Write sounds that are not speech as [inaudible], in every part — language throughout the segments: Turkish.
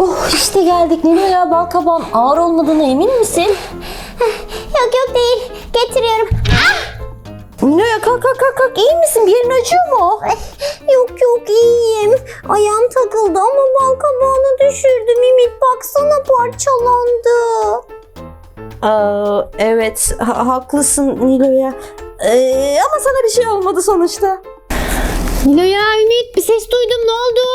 Oh işte geldik Nilo'ya bal kabağın ağır olmadığına emin misin? Yok yok değil. Getiriyorum. Nilo'ya kalk kalk kalk kalk iyi misin? Bir yerin acıyor mu? Yok yok iyiyim. Ayağım takıldı ama bal kabağını düşürdüm. Ümit baksana parçalandı. Aa, evet ha- haklısın Nilo'ya. Ee, ama sana bir şey olmadı sonuçta. Nilo'ya Ümit bir ses duydum ne oldu?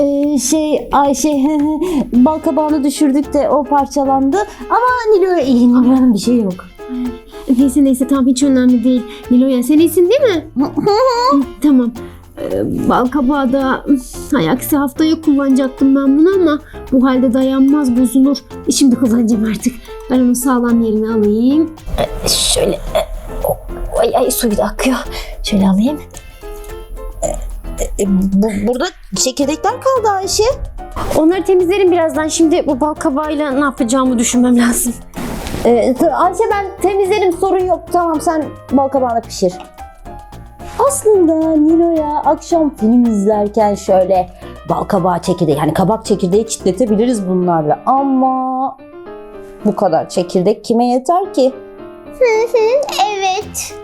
Ee, şey Ayşe [laughs] bal kabağını düşürdük de o parçalandı. Ama Nilo'ya iyi Nilo'nun bir şey yok. Neyse neyse tamam hiç önemli değil. Nilo'ya sen iyisin değil mi? [laughs] Hı, tamam. Ee, bal kabağı da ay aksi haftaya kullanacaktım ben bunu ama bu halde dayanmaz bozulur. E, Şimdi kullanacağım artık. Ben onu sağlam yerine alayım. Şöyle e, ay ay suyu da akıyor. Şöyle alayım. E, bu- burada çekirdekler kaldı Ayşe. Onları temizlerim birazdan. Şimdi bu bal kabağıyla ne yapacağımı düşünmem lazım. Ee, t- Ayşe ben temizlerim sorun yok. Tamam sen bal kabağını pişir. Aslında Nilo'ya akşam film izlerken şöyle bal kabağı çekirdeği yani kabak çekirdeği çitletebiliriz bunlarla ama bu kadar çekirdek kime yeter ki? Evet.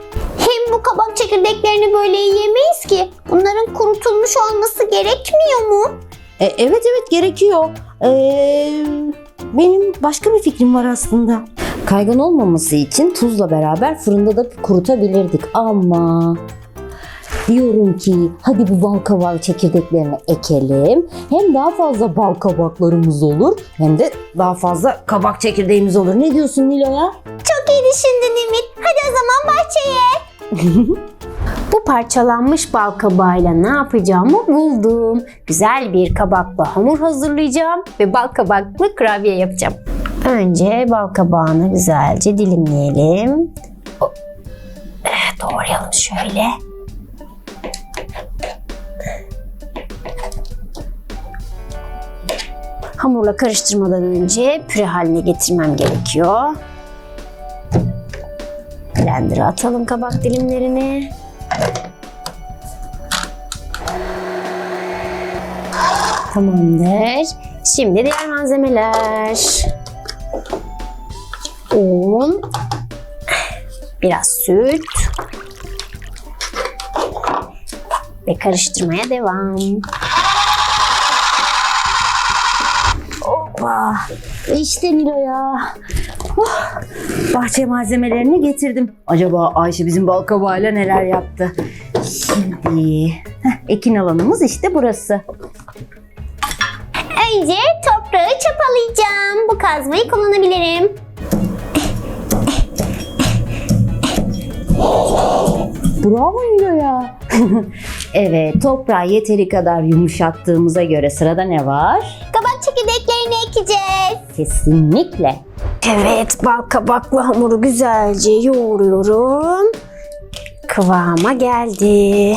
Hem bu kabak çekirdeklerini böyle yemeyiz ki. Bunların kurutulmuş olması gerekmiyor mu? E, evet evet gerekiyor. Ee, benim başka bir fikrim var aslında. Kaygan olmaması için tuzla beraber fırında da kurutabilirdik ama diyorum ki hadi bu bal kabağı çekirdeklerini ekelim. Hem daha fazla bal kabaklarımız olur hem de daha fazla kabak çekirdeğimiz olur. Ne diyorsun Nilo'ya? Çok iyi düşündün Ümit. Hadi o zaman bahçeye. Bu parçalanmış bal kabağıyla ne yapacağımı buldum. Güzel bir kabaklı hamur hazırlayacağım ve bal kabaklı kurabiye yapacağım. Önce bal kabağını güzelce dilimleyelim. Eh, Doğrayalım şöyle. Hamurla karıştırmadan önce püre haline getirmem gerekiyor. Blender'a atalım kabak dilimlerini. Tamamdır. Şimdi diğer malzemeler. Un. Biraz süt. Ve karıştırmaya devam. Hoppa. İşte Nilo'ya. Oh, bahçe malzemelerini getirdim. Acaba Ayşe bizim bal kabağıyla neler yaptı? Şimdi heh, ekin alanımız işte burası. Önce toprağı çapalayacağım. Bu kazmayı kullanabilirim. Bravo Nilo'ya. [laughs] evet toprağı yeteri kadar yumuşattığımıza göre sırada ne var? Çekirdeklerini ekeceğiz. Kesinlikle. Evet, bal kabaklı hamuru güzelce yoğuruyorum. Kıvama geldi.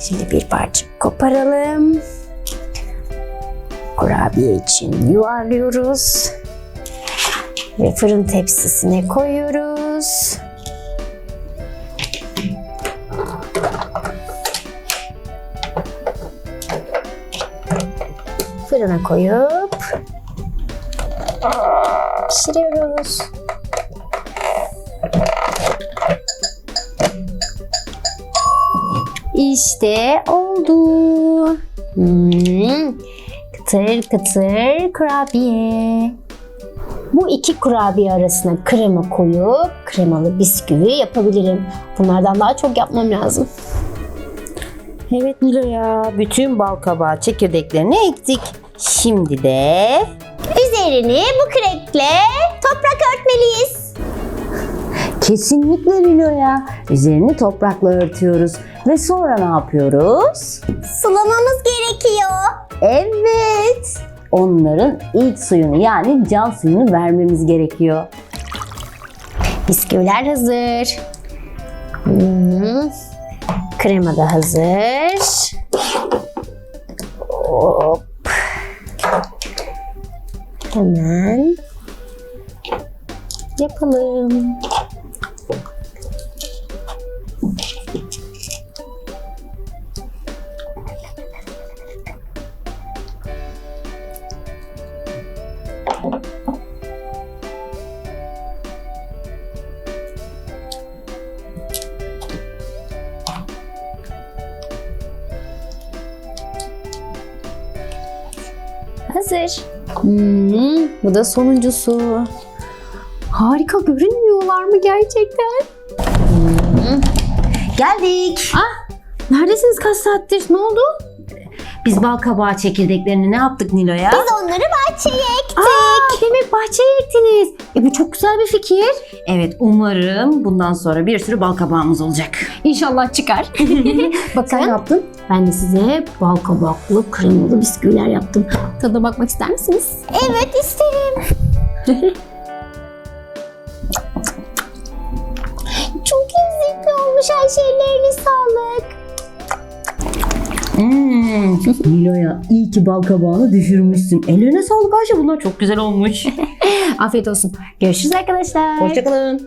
Şimdi bir parça koparalım. Kurabiye için yuvarlıyoruz. Ve fırın tepsisine koyuyoruz. Fırına koyup pişiriyoruz. İşte oldu. Hmm, kıtır kıtır kurabiye. Bu iki kurabiye arasına krema koyup kremalı bisküvi yapabilirim. Bunlardan daha çok yapmam lazım. Evet Nilo'ya bütün bal kabağı çekirdeklerini ektik. Şimdi de Üzerini bu kürekle toprak örtmeliyiz. Kesinlikle Nilo'ya. Üzerini toprakla örtüyoruz. Ve sonra ne yapıyoruz? Sulamamız gerekiyor. Evet. Onların ilk suyunu yani can suyunu vermemiz gerekiyor. Bisküviler hazır. Hmm. Krema da hazır. Hop hemen yapalım. Hazır. Hmm, bu da sonuncusu. Harika görünmüyorlar mı gerçekten? Geldik. Neredesiniz kaç saattir? Ne oldu? Biz bal kabağı çekirdeklerini ne yaptık Nilo'ya? Biz onları bahçeye ektik. Aa, demek bahçeye. E bu çok güzel bir fikir. Evet umarım bundan sonra bir sürü bal kabağımız olacak. İnşallah çıkar. [laughs] Bakın. Sen ne yaptın? Ben de size bal kabaklı kremalı bisküviler yaptım. Tadına bakmak ister misiniz? Evet isterim. [laughs] Çok lezzetli olmuş her şeylerine sağlık. Hmm. Nilo'ya iyi ki bal kabağını düşürmüşsün. Ellerine sağlık Ayşe bunlar çok güzel olmuş. [laughs] Afiyet olsun. Görüşürüz arkadaşlar. Hoşçakalın.